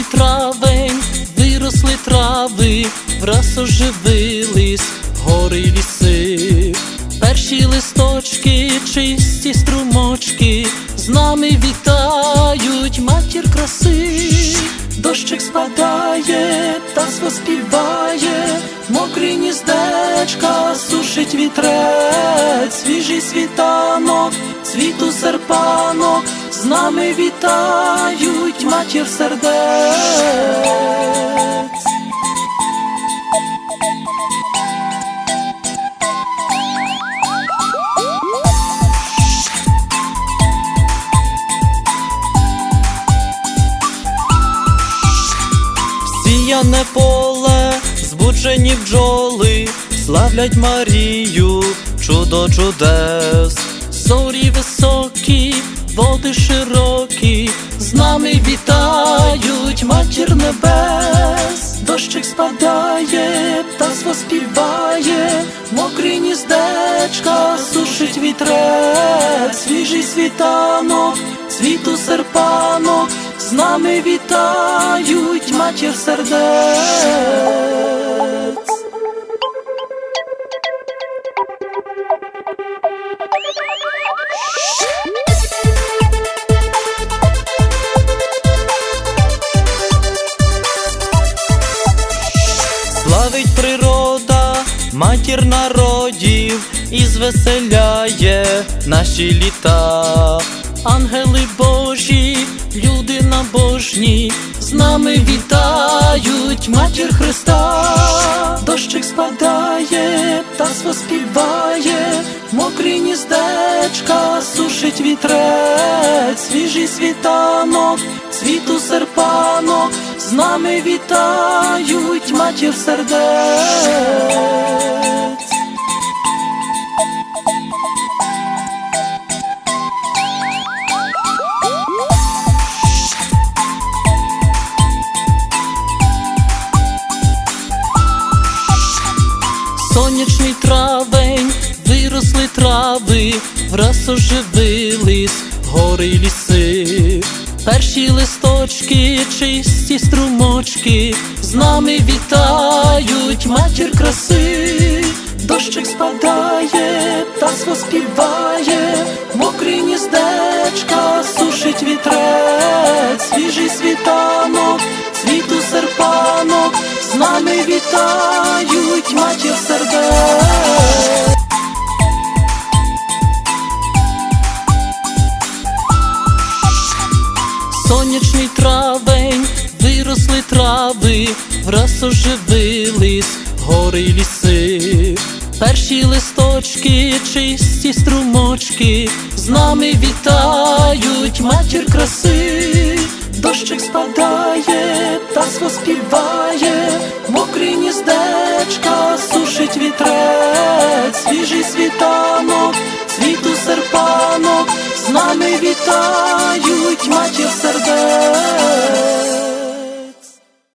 Сонячний травень, виросли трави, враз оживились гори ліси. Перші листочки, чисті струмочки, з нами вітають матір краси. Дощик спадає, птаство співає, мокрі гніздечка сушить вітрець, свіжий світанок, світу серпанок, з нами вітають матір сердець. Сіяне поле, збуджені бджоли, славлять Марію, чудо чудес, зорі високі, води широкі, з нами вітають матір небес, дощик спадає, птаство співає, мокрі гніздечка сушить вітрець, свіжий світанок, світу серпанок, з нами вітають матір сердець. Славить природа, матір народів і звеселяє наші літа. Ангели Божі, люди набожні, з нами вітають матір Христа. Дощик спадає, птаство співає, мокрі гніздечка сушить вітрець, свіжий світанок, світу серпанок, з нами вітають матір сердець. Сонячний травень, виросли трави, враз оживились гори й ліси. Перші листочки, чисті струмочки, з нами вітають матір краси. Дощик спадає, птаство співає, мокрі ніздечка сушить вітрець, свіжий світанок, світу серпанок, з нами вітають Сонячний травень, виросли трави, враз оживились гори й ліси. Перші листочки, чисті струмочки, з нами вітають матір краси. Дощик спадає, птаство співає, мокрі гніздечка сушить вітрець, свіжий світанок, світу серпанок, з нами вітають матір сердець.